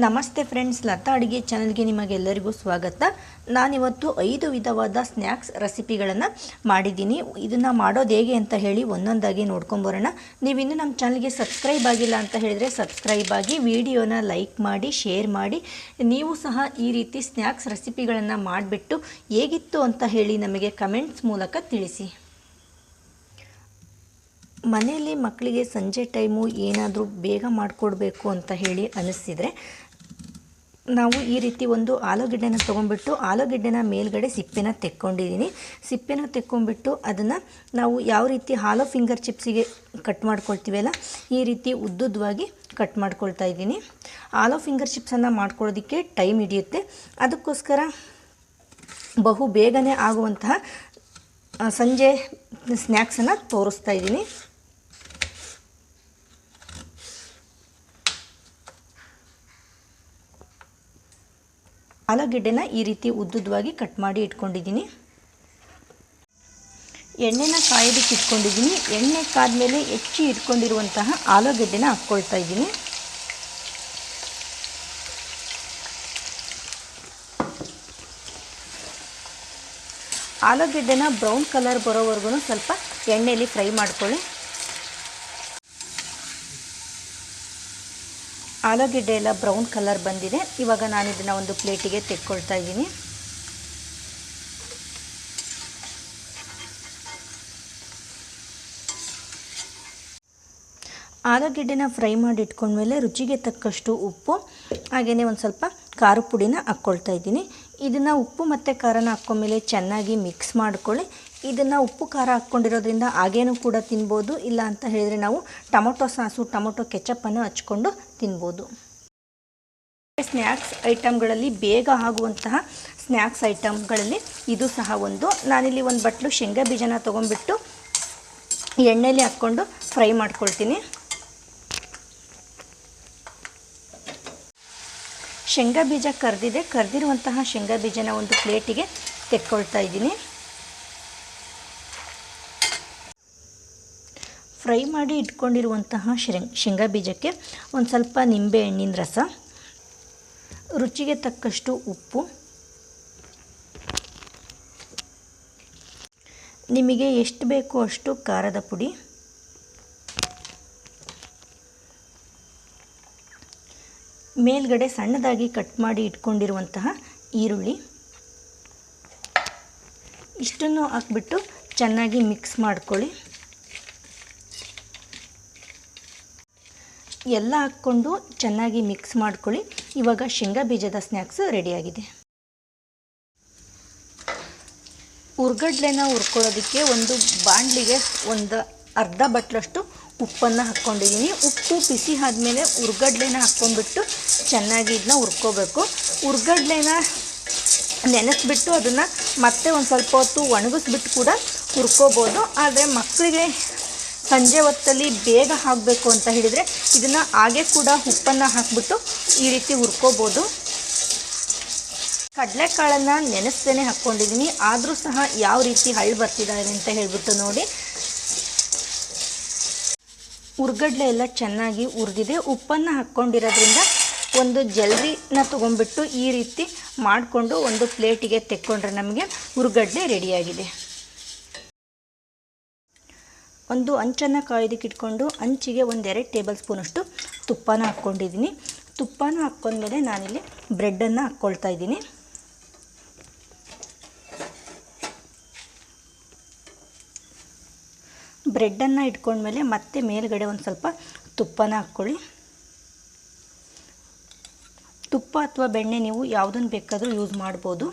ನಮಸ್ತೆ ಫ್ರೆಂಡ್ಸ್, ಲತಾ ಅಡುಗೆ ಚಾನಲ್ಗೆ ನಿಮಗೆಲ್ಲರಿಗೂ ಸ್ವಾಗತ. ನಾನಿವತ್ತು ಐದು ವಿಧವಾದ ಸ್ನ್ಯಾಕ್ಸ್ ರೆಸಿಪಿಗಳನ್ನು ಮಾಡಿದ್ದೀನಿ. ಇದನ್ನು ಮಾಡೋದು ಹೇಗೆ ಅಂತ ಹೇಳಿ ಒಂದೊಂದಾಗಿ ನೋಡ್ಕೊಂಬರೋಣ ನೀವಿನ್ನೂ ನಮ್ಮ ಚಾನಲ್ಗೆ ಸಬ್ಸ್ಕ್ರೈಬ್ ಆಗಿಲ್ಲ ಅಂತ ಹೇಳಿದರೆ ಸಬ್ಸ್ಕ್ರೈಬ್ ಆಗಿ, ವಿಡಿಯೋನ ಲೈಕ್ ಮಾಡಿ, ಶೇರ್ ಮಾಡಿ. ನೀವು ಸಹ ಈ ರೀತಿ ಸ್ನ್ಯಾಕ್ಸ್ ರೆಸಿಪಿಗಳನ್ನು ಮಾಡಿಬಿಟ್ಟು ಹೇಗಿತ್ತು ಅಂತ ಹೇಳಿ ನಮಗೆ ಕಮೆಂಟ್ಸ್ ಮೂಲಕ ತಿಳಿಸಿ. ಮನೆಯಲ್ಲಿ ಮಕ್ಕಳಿಗೆ ಸಂಜೆ ಟೈಮು ಏನಾದರೂ ಬೇಗ ಮಾಡಿಕೊಡ್ಬೇಕು ಅಂತ ಹೇಳಿ ಅನಿಸಿದರೆ ನಾವು ಈ ರೀತಿ ಒಂದು ಆಲೂಗೆಡ್ಡೆನ ತೊಗೊಂಡ್ಬಿಟ್ಟು ಆಲೂಗೆಡ್ಡೆನ ಮೇಲ್ಗಡೆ ಸಿಪ್ಪೆನ ತೆಕ್ಕೊಂಡಿದ್ದೀನಿ. ಸಿಪ್ಪೆನ ತೆಕ್ಕೊಂಡ್ಬಿಟ್ಟು ಅದನ್ನು ನಾವು ಯಾವ ರೀತಿ ಹಾಲೋ ಫಿಂಗರ್ ಚಿಪ್ಸಿಗೆ ಕಟ್ ಮಾಡ್ಕೊಳ್ತೀವಲ್ಲ, ಈ ರೀತಿ ಉದ್ದುದ್ದವಾಗಿ ಕಟ್ ಮಾಡ್ಕೊಳ್ತಾ ಇದ್ದೀನಿ. ಆಲೋ ಫಿಂಗರ್ ಚಿಪ್ಸನ್ನು ಮಾಡ್ಕೊಳ್ಳೋದಕ್ಕೆ ಟೈಮ್ ಹಿಡಿಯುತ್ತೆ. ಅದಕ್ಕೋಸ್ಕರ ಬಹು ಬೇಗನೆ ಆಗುವಂತಹ ಸಂಜೆ ಸ್ನ್ಯಾಕ್ಸನ್ನು ತೋರಿಸ್ತಾ ಇದ್ದೀನಿ. ಆಲೂಗೆಡ್ಡೆನ ಈ ರೀತಿ ಉದ್ದುದ್ದವಾಗಿ ಕಟ್ ಮಾಡಿ ಇಟ್ಕೊಂಡಿದ್ದೀನಿ. ಎಣ್ಣೆನ ಕಾಯೋದಕ್ಕೆ ಇಟ್ಕೊಂಡಿದ್ದೀನಿ. ಎಣ್ಣೆ ಕಾದ ಮೇಲೆ ಹೆಚ್ಚಿ ಇಟ್ಕೊಂಡಿರುವಂತಹ ಆಲೂಗೆಡ್ಡೆನ ಹಾಕ್ಕೊಳ್ತಾ ಇದ್ದೀನಿ. ಆಲೂಗೆಡ್ಡೆನ ಬ್ರೌನ್ ಕಲರ್ ಬರೋವರೆಗೂ ಸ್ವಲ್ಪ ಎಣ್ಣೆಯಲ್ಲಿ ಫ್ರೈ ಮಾಡ್ಕೊಳ್ಳಿ. ಆಲೂಗೆಡ್ಡೆ ಎಲ್ಲ ಬ್ರೌನ್ ಕಲರ್ ಬಂದಿದೆ. ಇವಾಗ ನಾನು ಇದನ್ನು ಒಂದು ಪ್ಲೇಟಿಗೆ ತೆಕ್ಕೊಳ್ತಾ ಇದ್ದೀನಿ. ಆಲೂಗೆಡ್ಡೆನ ಫ್ರೈ ಮಾಡಿ ಇಟ್ಕೊಂಡ್ಮೇಲೆ ರುಚಿಗೆ ತಕ್ಕಷ್ಟು ಉಪ್ಪು ಹಾಗೆಯೇ ಒಂದು ಸ್ವಲ್ಪ ಖಾರ ಪುಡಿನ ಹಾಕ್ಕೊಳ್ತಾ ಇದ್ದೀನಿ. ಇದನ್ನು ಉಪ್ಪು ಮತ್ತು ಖಾರನ ಹಾಕ್ಕೊಂಡ್ಮೇಲೆ ಚೆನ್ನಾಗಿ ಮಿಕ್ಸ್ ಮಾಡ್ಕೊಳ್ಳಿ. ಇದನ್ನು ಉಪ್ಪು, ಖಾರ ಹಾಕ್ಕೊಂಡಿರೋದ್ರಿಂದ ಹಾಗೇನೂ ಕೂಡ ತಿನ್ಬೋದು. ಇಲ್ಲ ಅಂತ ಹೇಳಿದರೆ ನಾವು ಟೊಮೊಟೊ ಸಾಸು, ಟೊಮೊಟೊ ಕೆಚಪ್ಪನ್ನು ಹಚ್ಕೊಂಡು ತಿನ್ಬೋದು. ಸ್ನ್ಯಾಕ್ಸ್ ಐಟಮ್ಗಳಲ್ಲಿ ಬೇಗ ಆಗುವಂತಹ ಸ್ನ್ಯಾಕ್ಸ್ ಐಟಮ್ಗಳಲ್ಲಿ ಇದು ಸಹ ಒಂದು. ನಾನಿಲ್ಲಿ ಒಂದು ಬಟ್ಲು ಶೇಂಗಾ ಬೀಜನ ತೊಗೊಂಡ್ಬಿಟ್ಟು ಎಣ್ಣೆಲಿ ಹಾಕ್ಕೊಂಡು ಫ್ರೈ ಮಾಡ್ಕೊಳ್ತೀನಿ. ಶೇಂಗಾ ಬೀಜ ಕರೆದಿದೆ. ಕರೆದಿರುವಂತಹ ಶೇಂಗಾ ಬೀಜನ ಒಂದು ಪ್ಲೇಟಿಗೆ ತೆಕ್ಕೊಳ್ತಾ ಇದ್ದೀನಿ. ಫ್ರೈ ಮಾಡಿ ಇಟ್ಕೊಂಡಿರುವಂತಹ ಶೇಂಗ್ ಬೀಜಕ್ಕೆ ಒಂದು ಸ್ವಲ್ಪ ನಿಂಬೆ ಹಣ್ಣಿನ ರಸ, ರುಚಿಗೆ ತಕ್ಕಷ್ಟು ಉಪ್ಪು. ನಿಮಗೆ ಎಷ್ಟು ಬೇಕೋ ಅಷ್ಟು ಖಾರದ ಪುಡಿ. ಮೇಲ್ಗಡೆ ಸಣ್ಣದಾಗಿ ಕಟ್ ಮಾಡಿ ಇಟ್ಕೊಂಡಿರುವಂತಹ ಈರುಳ್ಳಿ. ಇಷ್ಟನ್ನು ಹಾಕ್ಬಿಟ್ಟು ಚೆನ್ನಾಗಿ ಮಿಕ್ಸ್ ಮಾಡ್ಕೊಳ್ಳಿ. ಎಲ್ಲ ಹಾಕ್ಕೊಂಡು ಚೆನ್ನಾಗಿ ಮಿಕ್ಸ್ ಮಾಡ್ಕೊಳ್ಳಿ. ಇವಾಗ ಶೇಂಗಾ ಬೀಜದ ಸ್ನ್ಯಾಕ್ಸ್ ರೆಡಿಯಾಗಿದೆ ಉರ್ಗಡ್ಲೆನ ಹುರ್ಕೊಳ್ಳೋದಕ್ಕೆ ಒಂದು ಬಾಣಲಿಗೆ ಒಂದು ಅರ್ಧ ಬಟ್ಲಷ್ಟು ಉಪ್ಪನ್ನು ಹಾಕ್ಕೊಂಡಿದ್ದೀನಿ. ಉಪ್ಪು ಬಿಸಿ ಆದಮೇಲೆ ಉರ್ಗಡ್ಲೆನ ಹಾಕ್ಕೊಂಡ್ಬಿಟ್ಟು ಚೆನ್ನಾಗಿ ಇದನ್ನ ಹುರ್ಕೋಬೇಕು. ಉರ್ಗಡ್ಲೆನ ನೆನೆಸ್ಬಿಟ್ಟು ಅದನ್ನು ಮತ್ತೆ ಒಂದು ಸ್ವಲ್ಪ ಹೊತ್ತು ಒಣಗಿಸ್ಬಿಟ್ಟು ಕೂಡ ಹುರ್ಕೋಬೋದು. ಆದರೆ ಮಕ್ಕಳಿಗೆ ಸಂಜೆ ಹೊತ್ತಲ್ಲಿ ಬೇಗ ಹಾಕಬೇಕು ಅಂತ ಹೇಳಿದರೆ ಇದನ್ನು ಹಾಗೆ ಕೂಡ ಉಪ್ಪನ್ನು ಹಾಕ್ಬಿಟ್ಟು ಈ ರೀತಿ ಹುರ್ಕೋಬೋದು. ಕಡಲೆಕಾಳನ್ನು ನೆನೆಸ್ತೇನೆ ಹಾಕ್ಕೊಂಡಿದ್ದೀನಿ ಆದರೂ ಸಹ ಯಾವ ರೀತಿ ಹಳ್ಳು ಬರ್ತಿದ್ದಾರೆ ಅಂತ ಹೇಳಿಬಿಟ್ಟು ನೋಡಿ. ಉರ್ಗಡ್ಲೆ ಎಲ್ಲ ಚೆನ್ನಾಗಿ ಉರಿದಿದೆ. ಉಪ್ಪನ್ನು ಹಾಕ್ಕೊಂಡಿರೋದ್ರಿಂದ ಒಂದು ಜಲ್ದಿನ ತೊಗೊಂಡ್ಬಿಟ್ಟು ಈ ರೀತಿ ಮಾಡಿಕೊಂಡು ಒಂದು ಪ್ಲೇಟಿಗೆ ತೆಕ್ಕೊಂಡ್ರೆ ನಮಗೆ ಉರ್ಗಡ್ಲೆ ರೆಡಿಯಾಗಿದೆ ಒಂದು ಅಂಚನ್ನು ಕಾಯೋದಕ್ಕೆ ಇಟ್ಕೊಂಡು ಅಂಚಿಗೆ ಒಂದೆರಡು ಟೇಬಲ್ ಸ್ಪೂನಷ್ಟು ತುಪ್ಪನ ಹಾಕ್ಕೊಂಡಿದ್ದೀನಿ. ತುಪ್ಪನ ಹಾಕ್ಕೊಂಡ್ಮೇಲೆ ನಾನಿಲ್ಲಿ ಬ್ರೆಡ್ಡನ್ನು ಹಾಕ್ಕೊಳ್ತಾ ಇದ್ದೀನಿ. ಬ್ರೆಡ್ಡನ್ನು ಇಟ್ಕೊಂಡ್ಮೇಲೆ ಮತ್ತೆ ಮೇಲ್ಗಡೆ ಒಂದು ಸ್ವಲ್ಪ ತುಪ್ಪನ ಹಾಕ್ಕೊಳ್ಳಿ. ತುಪ್ಪ ಅಥವಾ ಬೆಣ್ಣೆ ನೀವು ಯಾವುದನ್ನು ಬೇಕಾದರೂ ಯೂಸ್ ಮಾಡ್ಬೋದು.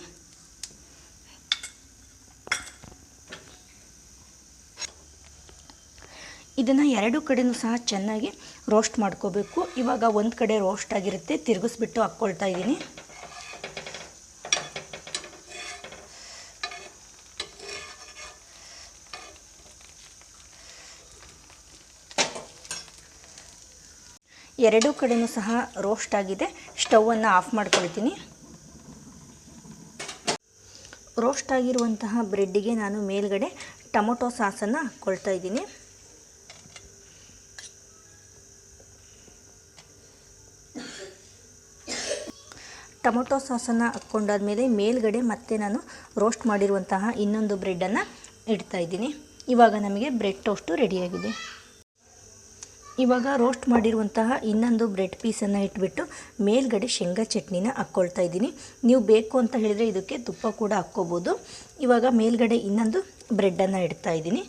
ಇದನ್ನು ಎರಡು ಕಡೆಯೂ ಸಹ ಚೆನ್ನಾಗಿ ರೋಸ್ಟ್ ಮಾಡ್ಕೋಬೇಕು. ಇವಾಗ ಒಂದು ಕಡೆ ರೋಸ್ಟ್ ಆಗಿರುತ್ತೆ. ತಿರುಗಿಸ್ಬಿಟ್ಟು ಹಾಕ್ಕೊಳ್ತಾ ಇದ್ದೀನಿ. ಎರಡೂ ಕಡೆಯೂ ಸಹ ರೋಸ್ಟ್ ಆಗಿದೆ. ಸ್ಟವನ್ನು ಆಫ್ ಮಾಡ್ಕೊಳ್ತೀನಿ. ರೋಸ್ಟ್ ಆಗಿರುವಂತಹ ಬ್ರೆಡ್ಡಿಗೆ ನಾನು ಮೇಲ್ಗಡೆ ಟೊಮೊಟೊ ಸಾಸನ್ನು ಹಾಕ್ಕೊಳ್ತಾ ಇದ್ದೀನಿ. ಟೊಮೊಟೊ ಸಾಸನ್ನು ಹಾಕ್ಕೊಂಡಾದ್ಮೇಲೆ ಮೇಲ್ಗಡೆ ಮತ್ತೆ ನಾನು ರೋಸ್ಟ್ ಮಾಡಿರುವಂತಹ ಇನ್ನೊಂದು ಬ್ರೆಡ್ಡನ್ನು ಇಡ್ತಾ ಇದ್ದೀನಿ. ಇವಾಗ ನಮಗೆ ಬ್ರೆಡ್ ಟೋಸ್ಟು ರೆಡಿಯಾಗಿದೆ. ಇವಾಗ ರೋಸ್ಟ್ ಮಾಡಿರುವಂತಹ ಇನ್ನೊಂದು ಬ್ರೆಡ್ ಪೀಸನ್ನು ಇಟ್ಬಿಟ್ಟು ಮೇಲ್ಗಡೆ ಶೇಂಗಾ ಚಟ್ನಿನ ಹಾಕ್ಕೊಳ್ತಾ ಇದ್ದೀನಿ. ನೀವು ಬೇಕು ಅಂತ ಹೇಳಿದರೆ ಇದಕ್ಕೆ ತುಪ್ಪ ಕೂಡ ಹಾಕ್ಕೋಬೋದು. ಇವಾಗ ಮೇಲ್ಗಡೆ ಇನ್ನೊಂದು ಬ್ರೆಡ್ಡನ್ನು ಇಡ್ತಾ ಇದ್ದೀನಿ.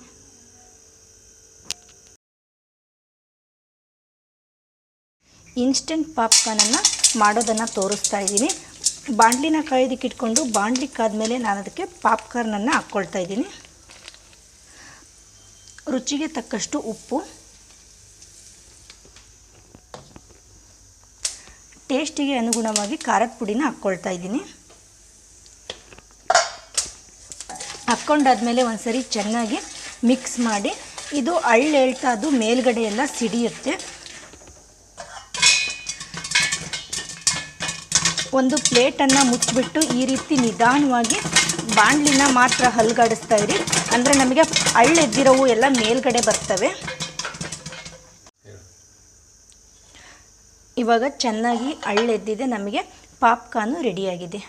ಇನ್ಸ್ಟೆಂಟ್ ಪಾಪ್ಕಾರ್ನನ್ನು ಮಾಡೋದನ್ನು ತೋರಿಸ್ತಾ ಇದ್ದೀನಿ. ಬಾಣಲಿನ ಕಾಯೋದಕ್ಕೆ ಇಟ್ಕೊಂಡು ಬಾಂಡ್ಲಿ ಕಾದ್ಮೇಲೆ ನಾನು ಅದಕ್ಕೆ ಪಾಪ್ಕಾರ್ನನ್ನು ಹಾಕ್ಕೊಳ್ತಾ ಇದ್ದೀನಿ. ರುಚಿಗೆ ತಕ್ಕಷ್ಟು ಉಪ್ಪು. ಟೇಸ್ಟಿಗೆ ಅನುಗುಣವಾಗಿ ಖಾರದ ಪುಡಿನ ಹಾಕ್ಕೊಳ್ತಾ ಇದ್ದೀನಿ. ಹಾಕ್ಕೊಂಡಾದ್ಮೇಲೆ ಒಂದ್ಸರಿ ಚೆನ್ನಾಗಿ ಮಿಕ್ಸ್ ಮಾಡಿ, ಇದು ಅಳ್ಳೆಳ್ತಾ ಅದು ಮೇಲ್ಗಡೆ ಎಲ್ಲ ಸಿಡಿಯುತ್ತೆ. ಒಂದು ಪ್ಲೇಟನ್ನು ಮುಚ್ಚಿಬಿಟ್ಟು ಈ ರೀತಿ ನಿಧಾನವಾಗಿ ಬಾಣಲಿನ ಮಾತ್ರ ಹಲ್ಗಾಡಿಸ್ತಾ ಇರಿ. ಅಂದರೆ ನಮಗೆ ಅಳ್ಳೆದ್ದಿರೋವು ಎಲ್ಲ ಮೇಲ್ಗಡೆ ಬರ್ತವೆ. ಇವಾಗ ಚೆನ್ನಾಗಿ ಅಳ್ಳೆದ್ದಿದೆ ನಮಗೆ ಪಾಪ್ಕಾರ್ನು ರೆಡಿಯಾಗಿದೆ